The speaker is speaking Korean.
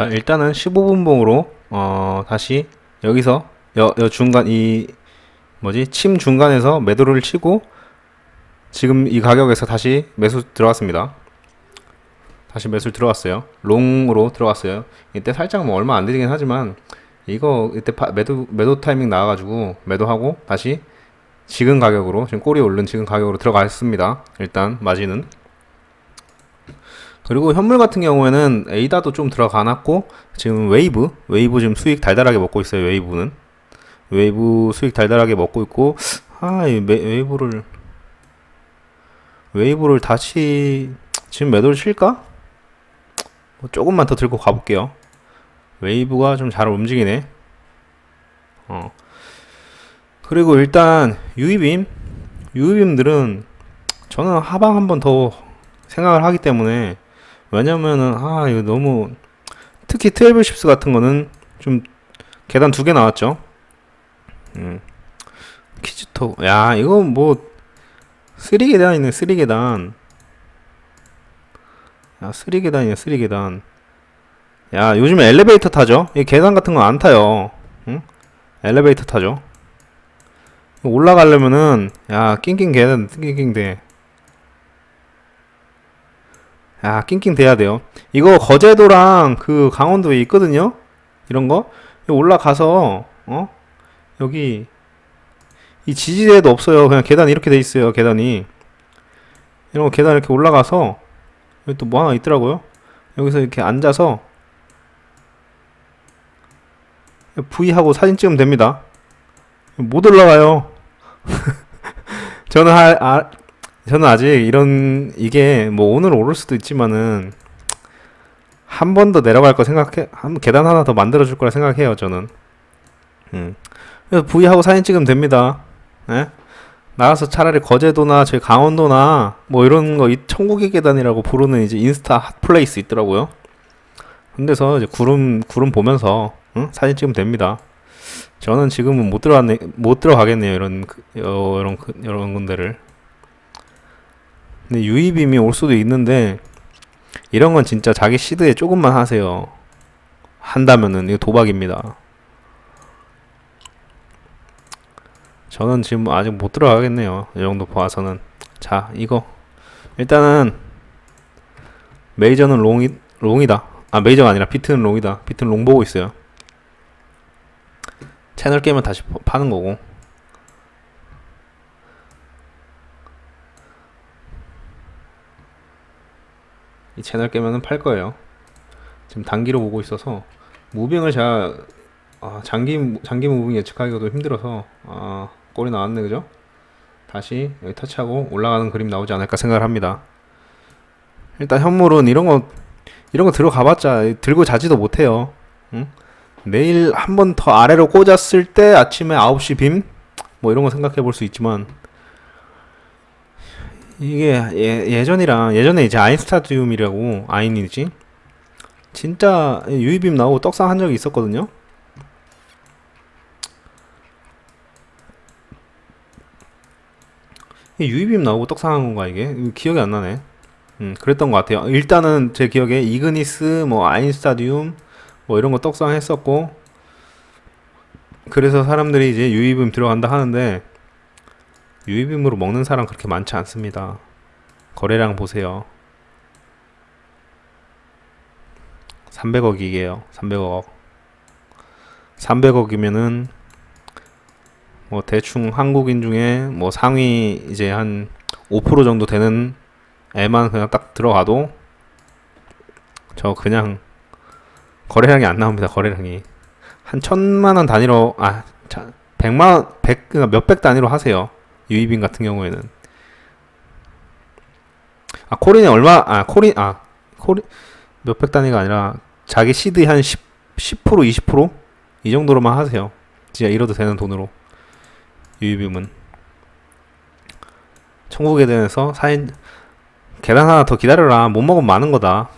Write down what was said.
자, 일단은 15분봉으로 어, 다시 여기서 여, 여 중간 이 뭐지? 침 중간에서 매도를 치고 지금 이 가격에서 다시 매수 들어갔습니다. 다시 매수 들어갔어요. 롱으로 들어갔어요. 이때 살짝 뭐 얼마 안 되긴 하지만 이거 이때 파- 매도 매도 타이밍 나와가지고 매도하고 다시 지금 가격으로 지금 꼬리 오른 지금 가격으로 들어갔습니다. 일단 마진은 그리고 현물 같은 경우에는 에이다도 좀 들어가놨고 지금 웨이브 웨이브 지금 수익 달달하게 먹고 있어요. 웨이브는 웨이브 수익 달달하게 먹고 있고 매- 웨이브를 웨이브를 다시 지금 매도를 칠까? 뭐 조금만 더 들고 가볼게요. 웨이브가 좀 잘 움직이네. 어. 그리고 일단 유이빔 유이빔들은 저는 하방 한번 더 생각을 하기 때문에 왜냐면은 아 이거 너무 특히 트래블 십스 같은 거는 좀 계단 두 개 나왔죠. 음. 키즈토 야 이거 뭐 쓰리 계단이네 쓰리 계단. 야 쓰리 계단이네 쓰리 계단. 야 요즘에 엘리베이터 타죠? 이 계단 같은 거 안 타요. 응? 엘리베이터 타죠. 올라가려면은 야 낑낑 계단 낑낑 돼. 야 낑낑 돼야 돼요. 이거 거제도랑 그 강원도에 있거든요. 이런 거 올라가서 어 여기 이 지지대도 없어요. 그냥 계단 이렇게 돼 있어요. 계단이 이런 거 계단 이렇게 올라가서 여기 또 뭐 하나 있더라고요. 여기서 이렇게 앉아서 V 하고 사진 찍으면 됩니다. 못 올라가요. 저는 할, 아, 저는 아직 이런 이게 뭐 오늘 오를 수도 있지만은 한 번 더 내려갈 거 생각해 한 계단 하나 더 만들어 줄 거라 생각해요 저는. 음. 그래서 V 하고 사진 찍으면 됩니다. 예? 나가서 차라리 거제도나 저희 강원도나 뭐 이런 거 이 천국의 계단이라고 부르는 이제 인스타 핫플레이스 있더라고요. 근데서 이제 구름 구름 보면서 응? 사진 찍으면 됩니다. 저는 지금은 못 들어갔네 못 들어가겠네요 이런 그- 어, 이런 그- 이런 군데를. 근데 유입임이 올 수도 있는데 이런 건 진짜 자기 시드에 조금만 하세요. 한다면은 이거 도박입니다. 저는 지금 아직 못 들어가겠네요. 이 정도 봐서는. 자, 이거 일단은 메이저는 롱이 롱이다. 아 메이저가 아니라 비트는 롱이다. 비트는 롱 보고 있어요. 채널 깨면 다시 파- 파는 거고. 이 채널 깨면은 팔 거예요. 지금 단기로 보고 있어서 무빙을 제가 아, 장기 장기 무빙 예측하기가 좀 힘들어서 아, 골이 나왔네 그죠? 다시 여기 터치하고 올라가는 그림 나오지 않을까 생각을 합니다. 일단 현물은 이런 거 이런 거 들어가봤자 들고 자지도 못해요. 응? 내일 한 번 더 아래로 꽂았을 때 아침에 9시 빔? 뭐 이런 거 생각해 볼 수 있지만 이게 예, 예전이랑 예전에 이제 아인스타디움이라고 아인이지 진짜 유이빔 나오고 떡상 한 적이 있었거든요. 유이빔 나오고 떡상한 건가 이게 기억이 안 나네. 음 그랬던 것 같아요. 일단은 제 기억에 이그니스 뭐 아인스타디움 뭐 이런 거 떡상했었고 그래서 사람들이 이제 유이빔 들어간다 하는데 유이빔으로 먹는 사람 그렇게 많지 않습니다. 거래량 보세요. 300억이에요. 300억. 300억이면은 뭐 대충 한국인 중에 뭐 상위 이제 한 5% 정도 되는 애만 그냥 딱 들어가도 저 그냥 거래량이 안 나옵니다. 거래량이 한 천만 원 단위로 아 자, 백만 원, 백 그러니까 몇백 단위로 하세요. 유이빈 같은 경우에는. 아 코린이 얼마 아 코린 아 코린 몇백 단위가 아니라 자기 시드의 한 10, 10% 20%이 정도로만 하세요. 진짜 이러도 되는 돈으로. 유이빔은. 천국에 대해서 사인 계단 하나 더 기다려라. 못 먹으면 많은 거다